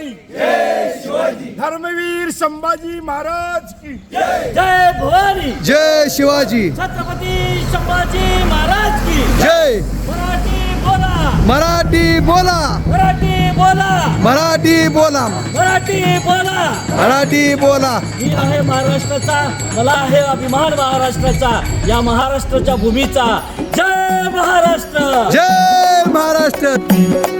भवानी धर्मवीर संभाजी महाराज की. जय भवानी. जय शिवाजी. छत्रपती संभाजी महाराज की. जय. मराठी बोला. मराठी बोला. मराठी बोला. मराठी बोला. मराठी बोला. मराठी बोला. मी आहे महाराष्ट्राचा. मला आहे अभिमान महाराष्ट्राचा. या महाराष्ट्राच्या भूमीचा. जय महाराष्ट्र. जय महाराष्ट्र.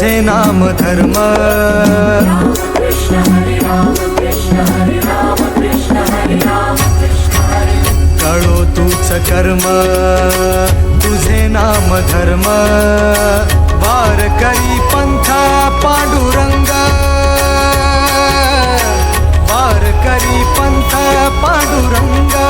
राम नाम धर्म कळो तुझ कर्म तुझे नाम धर्म वार करी पंथा पांडुरंग वार करी पंथ पांडुरंग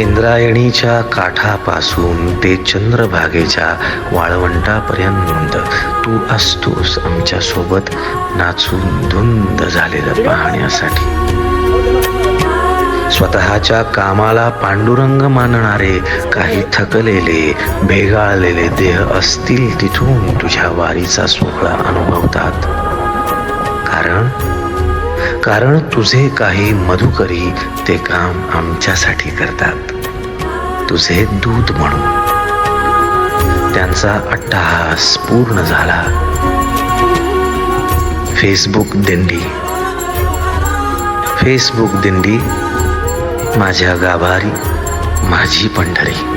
इंद्रायणीच्या काठापासून ते चंद्रभागेच्या वाळवंटापर्यंत तू असतोस आमच्यासोबत नाचून धुंद झालेलं पाहण्यासाठी. स्वतःच्या कामाला पांडुरंग मानणारे काही थकलेले भेगाळलेले देह असतील तिथून तुझ्या वारीचा सोहळा अनुभवतात. कारण कारण तुझे काही मधुकरी ते काम आमच्यासाठी करतात. तुझे दूत म्हणून. त्यांचा अट्टहास पूर्ण झाला. फेसबुक दिंडी. फेसबुक दिंडी माझ्या गाभारी माझी पंढरी.